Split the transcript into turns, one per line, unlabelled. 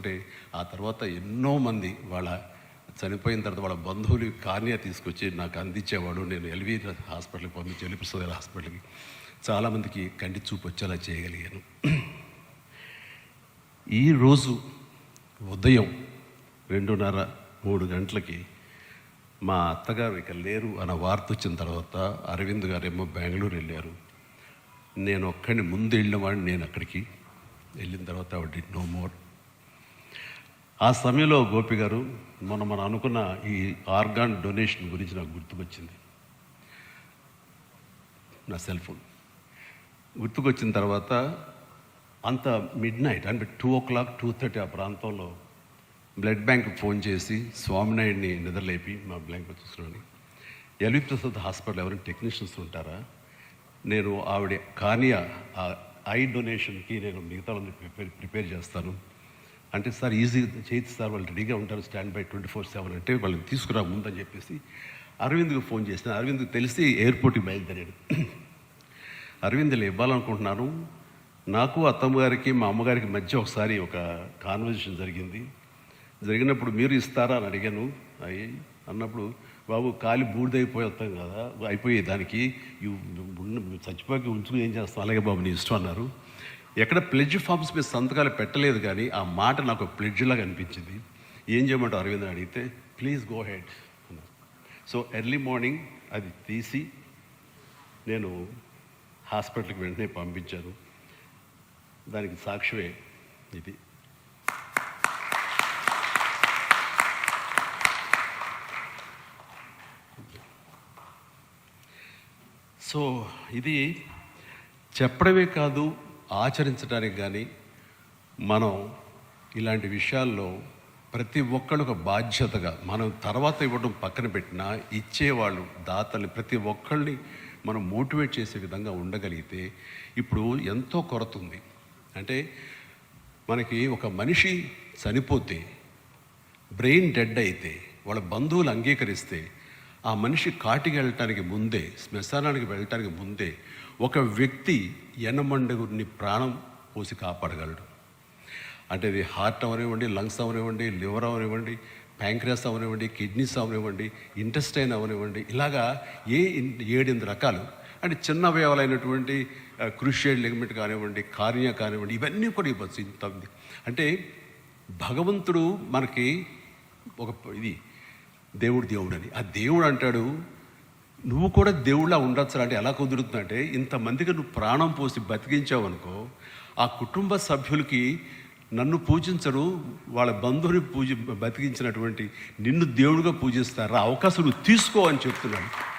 తీసుకుంటే ఆ తర్వాత ఎన్నో మంది వాళ్ళ చనిపోయిన తర్వాత వాళ్ళ బంధువులు కార్నియా తీసుకొచ్చి నాకు అందించేవాడు. నేను ఎల్వి హాస్పిటల్కి పంపించి ఎల్వి హాస్పిటల్కి చాలామందికి కంటి చూపు వచ్చేలా చేయగలిగాను. ఈరోజు ఉదయం రెండున్నర మూడు గంటలకి మా అత్తగారు ఇక లేరు అన్న వార్త వచ్చిన తర్వాత అరవింద్ గారేమో బెంగళూరు వెళ్ళారు. నేను ఒక్కడిని ముందు వెళ్ళినవాడిని నేను అక్కడికి వెళ్ళిన తర్వాత ఆవిడ నో మోర్ ఆ సమయంలో గోపి గారు మొన్న మనం అనుకున్న ఈ ఆర్గాన్ డొనేషన్ గురించి నాకు గుర్తుకొచ్చింది. నా సెల్ ఫోన్. గుర్తుకొచ్చిన తర్వాత అంత మిడ్ నైట్ అంటే two o'clock two thirty ఆ ప్రాంతంలో బ్లడ్ బ్యాంక్ ఫోన్ చేసి స్వామినాయుడిని నిద్రలేపి మా బ్యాంక్ చూసుకుని ఎల్వి ప్రసాద్ హాస్పిటల్ ఎవరైనా టెక్నీషియన్స్ ఉంటారా? నేను ఆవిడ కానీ ఆ ఐ డొనేషన్కి నేను మిగతా ప్రిపేర్ ప్రిపేర్ చేస్తాను. అంటే సార్ ఈజీ చేతి సార్ వాళ్ళు రెడీగా ఉంటారు stand by twenty four seven అంటే వాళ్ళని తీసుకురా ముందని చెప్పేసి అరవింద్కి ఫోన్ చేసిన. అరవింద్కి తెలిసి ఎయిర్పోర్ట్కి బయలుదేరాడు. అరవింద్లు ఇవ్వాలనుకుంటున్నాను నాకు అత్తమ్మ గారికి మా అమ్మగారికి మధ్య ఒకసారి ఒక కాన్వర్జేషన్ జరిగింది. జరిగినప్పుడు మీరు ఇస్తారా అని అడిగాను. అయ్యి అన్నప్పుడు బాబు కాలి బూడిదైపోయి వస్తాం కదా అయిపోయే దానికి చచ్చిపోయి ఉంచుకుని ఏం చేస్తాం అలాగే బాబు నీ ఇష్టం అన్నారు. ఎక్కడ ప్లెడ్జ్ ఫామ్స్ మీద సంతకాలు పెట్టలేదు కానీ ఆ మాట నాకు ప్లెడ్జ్లాగా అనిపించింది. ఏం చేయమంటావు అరవింద్ అడిగితే ప్లీజ్ గో హెడ్ అన్నారు. సో ఎర్లీ మార్నింగ్ అది తీసి నేను హాస్పిటల్కి వెంటనే పంపించాను. దానికి సాక్ష్యమే ఇది. సో ఇది చెప్పడమే కాదు ఆచరించడానికి కానీ మనం ఇలాంటి విషయాల్లో ప్రతి ఒక్కళ్ళు ఒక బాధ్యతగా మనం తర్వాత ఇవ్వడం పక్కన పెట్టినా ఇచ్చేవాళ్ళు దాతల్ని ప్రతి ఒక్కళ్ళని మనం మోటివేట్ చేసే విధంగా ఉండగలిగితే ఇప్పుడు ఎంతో కొరత ఉంది. అంటే మనకి ఒక మనిషి చనిపోతే బ్రెయిన్ డెడ్ అయితే వాళ్ళ బంధువులు అంగీకరిస్తే ఆ మనిషి కాటికి వెళ్ళటానికి ముందే శ్మశానానికి వెళ్ళటానికి ముందే ఒక వ్యక్తి ఎనమండగురిని ప్రాణం పోసి కాపాడగలడు. అంటే ఇది హార్ట్ అవనివ్వండి లంగ్స్ అవనివ్వండి లివర్ అవనివ్వండి ప్యాంక్రియాస్ అవనివ్వండి కిడ్నీస్ అవనివ్వండి ఇంటెస్టైన్ అవనివ్వండి ఇలాగా ఏ ఏడెనిమిది రకాలు. అంటే చిన్న అవయవాలైనటువంటి క్రూషియల్ లిగమెంట్ కానివ్వండి కార్నియా కానివ్వండి ఇవన్నీ కూడా ఇవ్వచ్చు ఇంత అంటే భగవంతుడు మనకి ఒక ఇది దేవుడు దేవుడు అని ఆ దేవుడు అంటాడు నువ్వు కూడా దేవుళ్ళ ఉండొచ్చు అంటే ఎలా కుదురుతుందంటే ఇంతమందికి నువ్వు ప్రాణం పోసి బతికించావు అనుకో ఆ కుటుంబ సభ్యులకి నన్ను పూజించరు వాళ్ళ బంధువుని పూజ బతికించినటువంటి నిన్ను దేవుడిగా పూజిస్తారు? ఆ అవకాశం నువ్వు తీసుకో అని చెప్తున్నాడు.